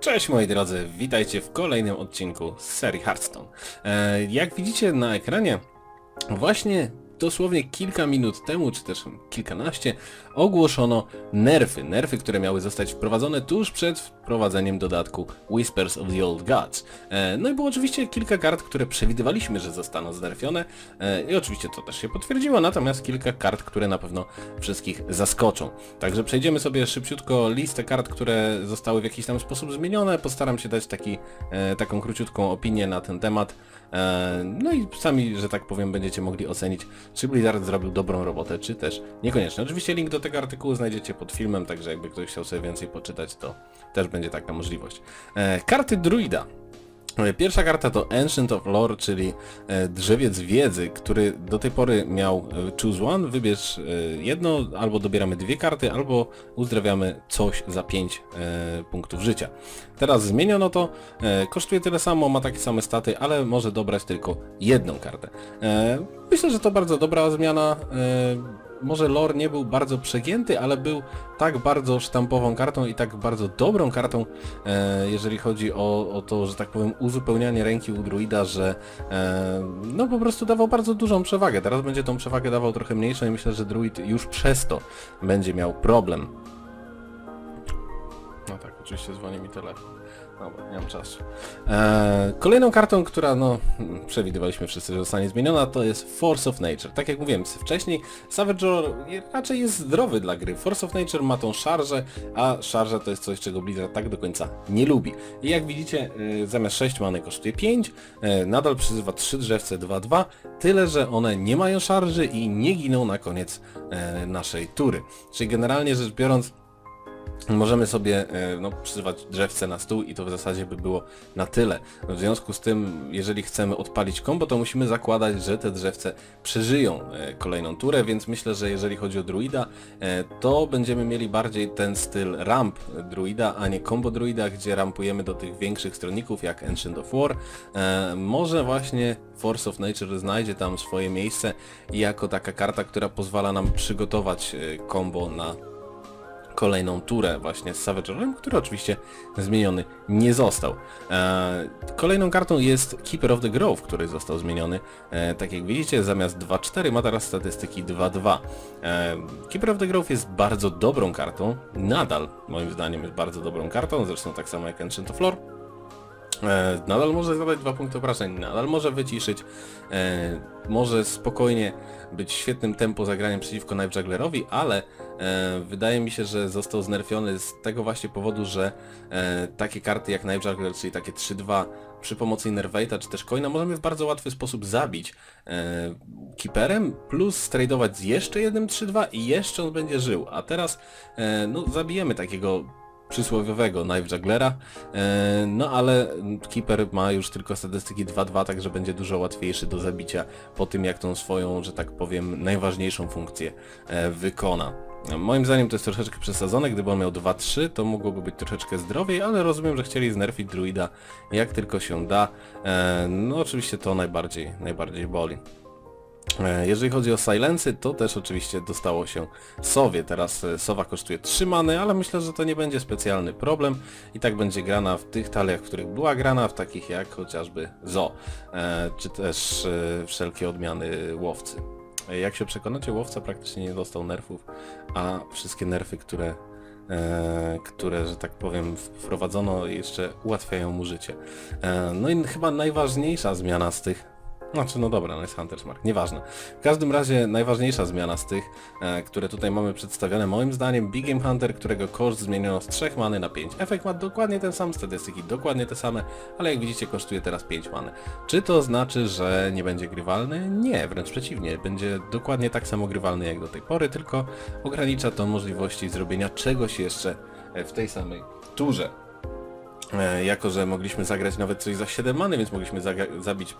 Cześć moi drodzy, witajcie w kolejnym odcinku z serii Hearthstone. E, jak widzicie na ekranie, właśnie dosłownie kilka minut temu, czy też kilkanaście, ogłoszono nerfy. Nerfy, które miały zostać wprowadzone tuż przed wprowadzeniem dodatku Whispers of the Old Gods. E, no i było oczywiście kilka kart, które przewidywaliśmy, że zostaną znerfione e, i oczywiście to też się potwierdziło, natomiast kilka kart, które na pewno wszystkich zaskoczą. Także przejdziemy sobie szybciutko listę kart, które zostały w jakiś tam sposób zmienione. Postaram się dać taki, e, taką króciutką opinię na ten temat. No i sami, że tak powiem, będziecie mogli ocenić, czy Blizzard zrobił dobrą robotę, czy też niekoniecznie. Oczywiście link do tego artykułu znajdziecie pod filmem, także jakby ktoś chciał sobie więcej poczytać, to też będzie taka możliwość. E, Karty druida. E, Pierwsza karta to Ancient of Lore, czyli e, drzewiec wiedzy, który do tej pory miał e, choose one, wybierz jedno, albo dobieramy dwie karty, albo uzdrawiamy coś za 5 punktów życia. Teraz zmieniono to, kosztuje tyle samo, ma takie same staty, ale może dobrać tylko jedną kartę. Myślę, że to bardzo dobra zmiana. Może lore nie był bardzo przegięty, ale był tak bardzo sztampową kartą i tak bardzo dobrą kartą, e, jeżeli chodzi o, o to, że tak powiem, uzupełnianie ręki u druida, że e, no po prostu dawał bardzo dużą przewagę. Teraz będzie tą przewagę dawał trochę mniejszą i myślę, że druid już przez to będzie miał problem. No tak, oczywiście dzwoni mi telefon. Dobra, nie mam czasu. Eee, kolejną kartą, która no przewidywaliśmy wszyscy, że zostanie zmieniona, to jest Force of Nature. Tak jak mówiłem wcześniej, Savage Roar raczej jest zdrowy dla gry. Force of Nature ma tą szarżę, a szarża to jest coś, czego Blizzard tak do końca nie lubi. I jak widzicie, e, zamiast 6 many kosztuje 5, e, nadal przyzywa 3 drzewce 2-2, tyle, że one nie mają szarży i nie giną na koniec e, naszej tury. Czyli generalnie rzecz biorąc, Możemy sobie e, no, przyzywać drzewce na stół i to w zasadzie by było na tyle. W związku z tym, jeżeli chcemy odpalić kombo, to musimy zakładać, że te drzewce przeżyją e, kolejną turę, więc myślę, że jeżeli chodzi o druida, e, to będziemy mieli bardziej ten styl ramp druida, a nie combo druida, gdzie rampujemy do tych większych stronników jak Ancient of War. Może właśnie Force of Nature znajdzie tam swoje miejsce jako taka karta, która pozwala nam przygotować combo na kolejną turę właśnie z Savage'em, który oczywiście zmieniony nie został. E, kolejną kartą jest Keeper of the Grove, który został zmieniony. E, tak jak widzicie, zamiast 2-4 ma teraz statystyki 2-2. E, Keeper of the Grove jest bardzo dobrą kartą, nadal moim zdaniem jest bardzo dobrą kartą, zresztą tak samo jak Ancient of Lore. E, nadal może zadać dwa punkty obrażeń, nadal może wyciszyć, e, może spokojnie być świetnym tempo zagraniem przeciwko Knife Jugglerowi, ale e, wydaje mi się, że został znerfiony z tego właśnie powodu, że takie karty jak Knife Juggler, czyli takie 3-2 przy pomocy Innervate'a czy też Coina możemy w bardzo łatwy sposób zabić e, Keeperem, plus tradeować z jeszcze jednym 3-2 i jeszcze on będzie żył, a teraz e, no, zabijemy takiego przysłowiowego Knife Jugglera, e, no ale Keeper ma już tylko statystyki 2-2, także będzie dużo łatwiejszy do zabicia po tym jak tą swoją, że tak powiem, najważniejszą funkcję e, wykona. Moim zdaniem to jest troszeczkę przesadzone, gdyby on miał 2-3 to mogłoby być troszeczkę zdrowiej, ale rozumiem, że chcieli znerfić druida jak tylko się da. E, No oczywiście to najbardziej, najbardziej boli. E, Jeżeli chodzi o Silency, to też oczywiście dostało się Sowie. Teraz e, Sowa kosztuje 3 many, ale myślę, że to nie będzie specjalny problem. I tak będzie grana w tych taliach, w których była grana, w takich jak chociażby Zo, e, czy też wszelkie odmiany łowcy. Jak się przekonacie, łowca praktycznie nie dostał nerfów, a wszystkie nerfy, które które, że tak powiem, wprowadzono jeszcze ułatwiają mu życie. No i chyba najważniejsza zmiana z tych znaczy, no dobra, no jest Hunter's Mark, nieważne. W każdym razie najważniejsza zmiana z tych, e, które tutaj mamy przedstawione, moim zdaniem Big Game Hunter, którego koszt zmieniono z 3 many na 5. Efekt ma dokładnie ten sam, statystyki dokładnie te same, ale jak widzicie kosztuje teraz 5 many. Czy to znaczy, że nie będzie grywalny? Nie, wręcz przeciwnie, będzie dokładnie tak samo grywalny jak do tej pory, tylko ogranicza to możliwości zrobienia czegoś jeszcze e, w tej samej turze. E, jako, że mogliśmy zagrać nawet coś za 7 many, więc mogliśmy zabić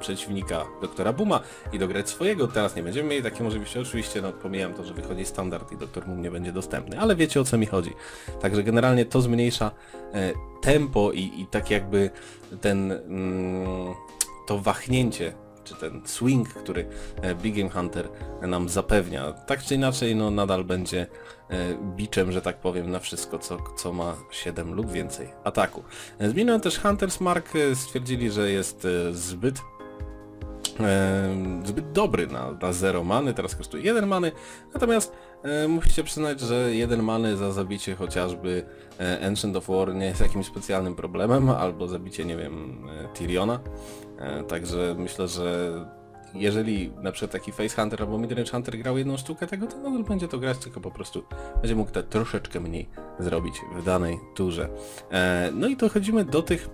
przeciwnika doktora Buma i dograć swojego. Teraz nie będziemy mieli takiej możliwości. Oczywiście no, pomijam to, że wychodzi standard i doktor Boom nie będzie dostępny, ale wiecie o co mi chodzi. Także generalnie to zmniejsza e, tempo i, i tak jakby ten mm, to wahnięcie czy ten swing, który e, Big Game Hunter nam zapewnia. Tak czy inaczej, no nadal będzie e, biczem, że tak powiem, na wszystko, co, co ma 7 lub więcej ataku. E, Zmieniono też Hunters Mark, stwierdzili, że jest zbyt zbyt dobry na, na 0 many, teraz kosztuje 1 many, natomiast e, musicie przyznać, że 1 many za zabicie chociażby e, Ancient of War nie jest jakimś specjalnym problemem, albo zabicie, nie wiem, e, Tyriona, także myślę, że jeżeli na przykład taki Face Hunter albo Midrange Hunter grał jedną sztukę tego, to nadal będzie to grać, tylko po prostu będzie mógł te troszeczkę mniej zrobić w danej turze. No i dochodzimy do tych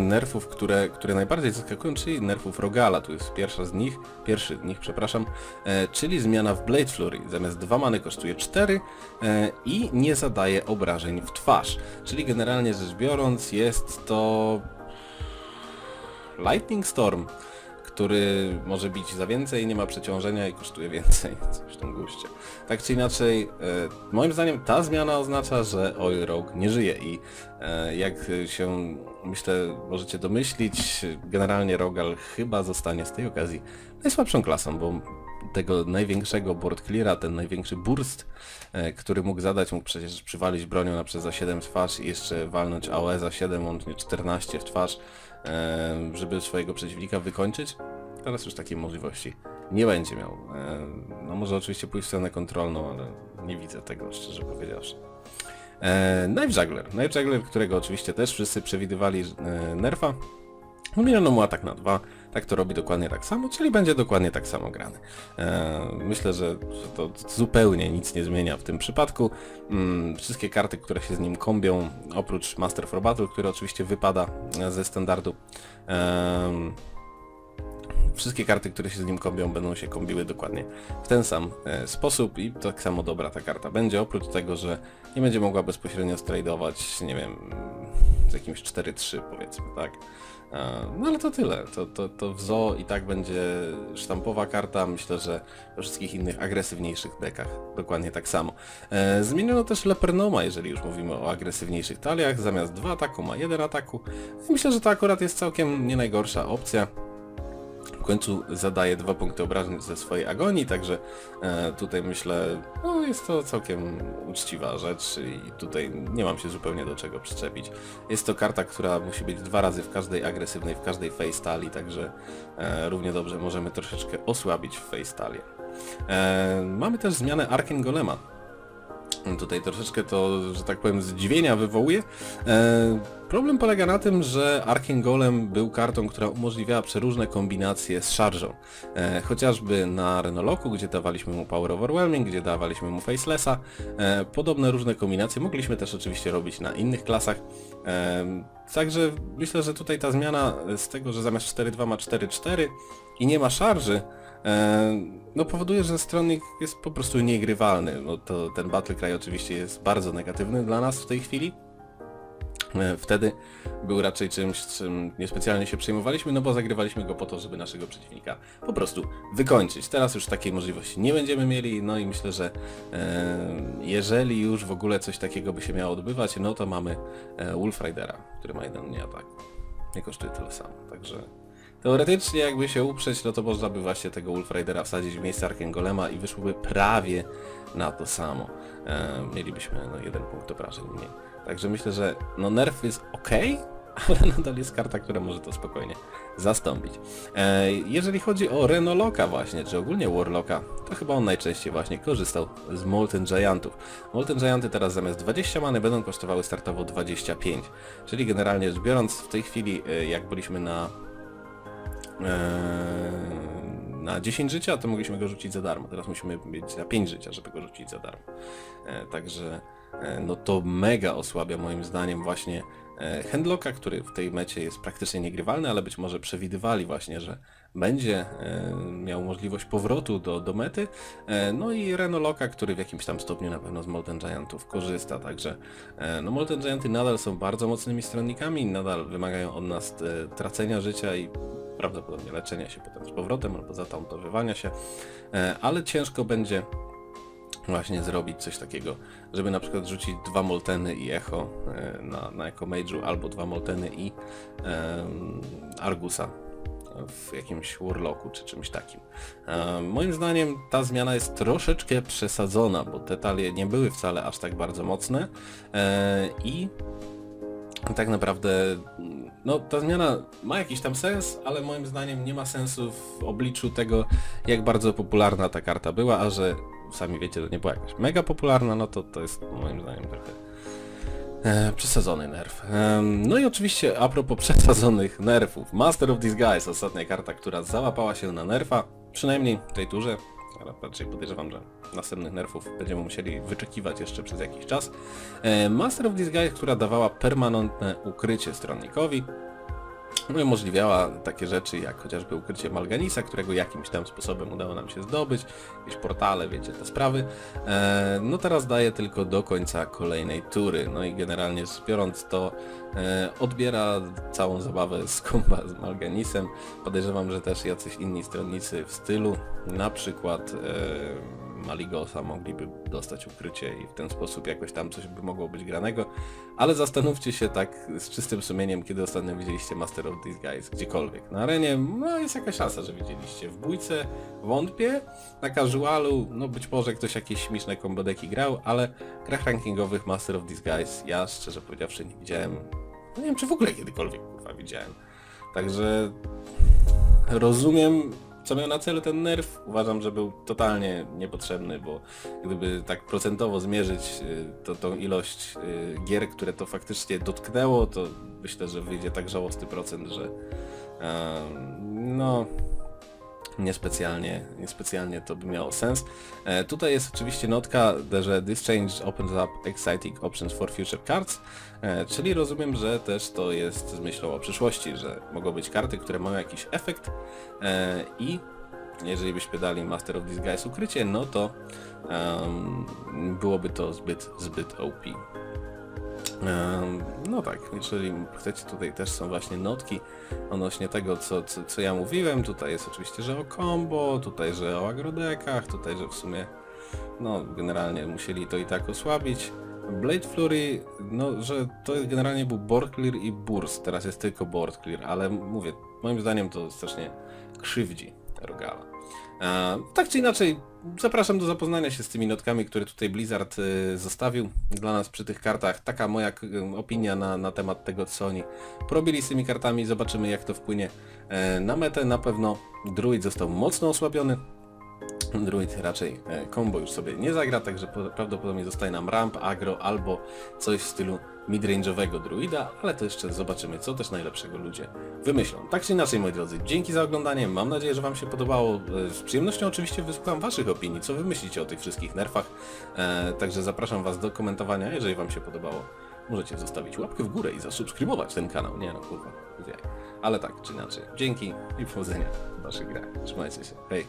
nerfów, które, które najbardziej zaskakują, czyli nerfów Rogala. Tu jest pierwsza z nich, pierwszy z nich, przepraszam, e, czyli zmiana w Blade Fury. Zamiast 2 many kosztuje 4 e, i nie zadaje obrażeń w twarz. Czyli generalnie rzecz biorąc jest to Lightning Storm, który może bić za więcej, nie ma przeciążenia i kosztuje więcej. Coś w tym guście. Tak czy inaczej, e, moim zdaniem ta zmiana oznacza, że Oil Rogue nie żyje i e, jak się myślę możecie domyślić, generalnie Rogal chyba zostanie z tej okazji najsłabszą klasą, bo tego największego board cleara, ten największy burst, e, który mógł zadać, mógł przecież przywalić bronią na przez za 7 w twarz i jeszcze walnąć AOE za 7, łącznie 14 w twarz, e, żeby swojego przeciwnika wykończyć. Teraz już takiej możliwości nie będzie miał. E, No może oczywiście pójść w stronę kontrolną, ale nie widzę tego, szczerze powiedziawszy. Knife Juggler. Knife Juggler, którego oczywiście też wszyscy przewidywali nerfa. Zmieniono mu atak na 2, tak to robi dokładnie tak samo, czyli będzie dokładnie tak samo grany. E, myślę, że, to zupełnie nic nie zmienia w tym przypadku. Mm, wszystkie karty, które się z nim kombią, oprócz Master for Battle, który oczywiście wypada e, ze standardu, em, wszystkie karty, które się z nim kombią, będą się kombiły dokładnie w ten sam e, sposób i tak samo dobra ta karta będzie, oprócz tego, że nie będzie mogła bezpośrednio stradować, nie wiem, jakimś 4-3 powiedzmy, tak? E, No ale to tyle, to, to, to w i tak będzie sztampowa karta, myślę, że we wszystkich innych agresywniejszych dekach dokładnie tak samo. E, Zmieniono też Lepernoma, jeżeli już mówimy o agresywniejszych taliach, zamiast 2 ataku ma 1 ataku. Myślę, że to akurat jest całkiem nie najgorsza opcja. Końcu zadaje dwa punkty obrażeń ze swojej agonii, także e, tutaj myślę, no jest to całkiem uczciwa rzecz i tutaj nie mam się zupełnie do czego przyczepić. Jest to karta, która musi być dwa razy w każdej agresywnej, w każdej face talii, także e, równie dobrze możemy troszeczkę osłabić w face talię. E, mamy też zmianę Arken Golema. Tutaj troszeczkę to, że tak powiem, zdziwienia wywołuje. E, problem polega na tym, że Arken Golem był kartą, która umożliwiała przeróżne kombinacje z szarżą. E, chociażby na Renoloku, gdzie dawaliśmy mu Power Overwhelming, gdzie dawaliśmy mu Facelessa. E, podobne różne kombinacje mogliśmy też oczywiście robić na innych klasach. E, także myślę, że tutaj ta zmiana z tego, że zamiast 4-2 ma 4-4 i nie ma szarży, no powoduje, że stronnik jest po prostu niegrywalny. No to ten Battle Cry oczywiście jest bardzo negatywny dla nas w tej chwili. E, Wtedy był raczej czymś, czym niespecjalnie się przejmowaliśmy, no bo zagrywaliśmy go po to, żeby naszego przeciwnika po prostu wykończyć. Teraz już takiej możliwości nie będziemy mieli, no i myślę, że e, jeżeli już w ogóle coś takiego by się miało odbywać, no to mamy e, Wolf Ridera, który ma jeden mniej atak. Nie kosztuje tyle samo, także Teoretycznie jakby się uprzeć, no to można by właśnie tego Wolf Ridera wsadzić w miejsce Arken Golema i wyszłoby prawie na to samo. E, mielibyśmy no, jeden punkt obrażeń mniej. Także myślę, że no nerf jest ok, ale nadal jest karta, która może to spokojnie zastąpić. E, jeżeli chodzi o Renoloka właśnie, czy ogólnie Warlocka, to chyba on najczęściej właśnie korzystał z Molten Giantów. Molten Gianty teraz zamiast 20 many będą kosztowały startowo 25. Czyli generalnie rzecz biorąc w tej chwili e, jak byliśmy na na 10 życia, to mogliśmy go rzucić za darmo. Teraz musimy mieć na 5 życia, żeby go rzucić za darmo. E, także e, no to mega osłabia moim zdaniem właśnie e, Handlocka, który w tej mecie jest praktycznie niegrywalny, ale być może przewidywali właśnie, że będzie e, miał możliwość powrotu do, do mety. E, no i Renoloka, który w jakimś tam stopniu na pewno z Molten Giantów korzysta, także e, no Molten Gianty nadal są bardzo mocnymi stronnikami, nadal wymagają od nas tracenia życia i prawdopodobnie leczenia się potem z powrotem albo zatauntowywania się, ale ciężko będzie właśnie zrobić coś takiego, żeby na przykład rzucić dwa Molteny i Echo na, na Echo Mage'u albo dwa Molteny i em, Argusa w jakimś Warlocku czy czymś takim. E, moim zdaniem ta zmiana jest troszeczkę przesadzona, bo te talie nie były wcale aż tak bardzo mocne e, i tak naprawdę no ta zmiana ma jakiś tam sens, ale moim zdaniem nie ma sensu w obliczu tego, jak bardzo popularna ta karta była, a że sami wiecie, że nie była jakaś mega popularna, no to to jest moim zdaniem trochę e, przesadzony nerw. No i oczywiście a propos przesadzonych nerfów, Master of Disguise, ostatnia karta, która załapała się na nerfa, przynajmniej w tej turze, ale raczej podejrzewam, że następnych nerfów będziemy musieli wyczekiwać jeszcze przez jakiś czas. E, Master of Disguise, która dawała permanentne ukrycie stronnikowi, no umożliwiała takie rzeczy jak chociażby ukrycie Malganisa, którego jakimś tam sposobem udało nam się zdobyć, jakieś portale, wiecie, te sprawy. E, no teraz daje tylko do końca kolejnej tury, no i generalnie rzecz biorąc to e, odbiera całą zabawę z komba z Malganisem. Podejrzewam, że też jacyś inni stronnicy w stylu, na przykład e, Maligosa mogliby dostać ukrycie i w ten sposób jakoś tam coś by mogło być granego, ale zastanówcie się tak z czystym sumieniem, kiedy ostatnio widzieliście Master of Disguise gdziekolwiek. Na arenie, no jest jakaś szansa, że widzieliście. W bójce wątpię, na casualu, no być może ktoś jakieś śmieszne kombodeki grał, ale w grach rankingowych Master of Disguise ja szczerze powiedziawszy nie widziałem, no nie wiem czy w ogóle kiedykolwiek kurwa widziałem. Także rozumiem, co miał na celu ten nerw. Uważam, że był totalnie niepotrzebny, bo gdyby tak procentowo zmierzyć y, to, tą ilość y, gier, które to faktycznie dotknęło, to myślę, że wyjdzie tak żałosny procent, że no niespecjalnie, niespecjalnie to by miało sens. E, tutaj jest oczywiście notka, że this change opens up exciting options for future cards, e, czyli rozumiem, że też to jest z myślą o przyszłości, że mogą być karty, które mają jakiś efekt e, i jeżeli byśmy dali Master of Disguise ukrycie, no to em, byłoby to zbyt, zbyt OP. No tak, jeżeli chcecie, tutaj też są właśnie notki odnośnie tego, co, co, co ja mówiłem. Tutaj jest oczywiście, że o combo, tutaj, że o agrodekach, tutaj, że w sumie no generalnie musieli to i tak osłabić. Blade Fury, no, że to generalnie był board clear i burst, teraz jest tylko board clear, ale mówię, moim zdaniem to strasznie krzywdzi Rogala. E, tak czy inaczej, zapraszam do zapoznania się z tymi notkami, które tutaj Blizzard y, zostawił dla nas przy tych kartach. Taka moja k- opinia na, na temat tego, co oni porobili z tymi kartami. Zobaczymy, jak to wpłynie e, na metę. Na pewno Druid został mocno osłabiony. Druid raczej e, combo już sobie nie zagra, także po- prawdopodobnie zostaje nam ramp, agro albo coś w stylu midrange'owego druida, ale to jeszcze zobaczymy, co też najlepszego ludzie wymyślą. Tak czy inaczej, moi drodzy, dzięki za oglądanie, mam nadzieję, że Wam się podobało. E, Z przyjemnością oczywiście wysłucham Waszych opinii, co Wy myślicie o tych wszystkich nerfach, e, także zapraszam Was do komentowania, jeżeli Wam się podobało. Możecie zostawić łapkę w górę i zasubskrybować ten kanał. Nie no, kurwa? Ale tak czy inaczej, dzięki i powodzenia w Waszych grach. Trzymajcie się, hej!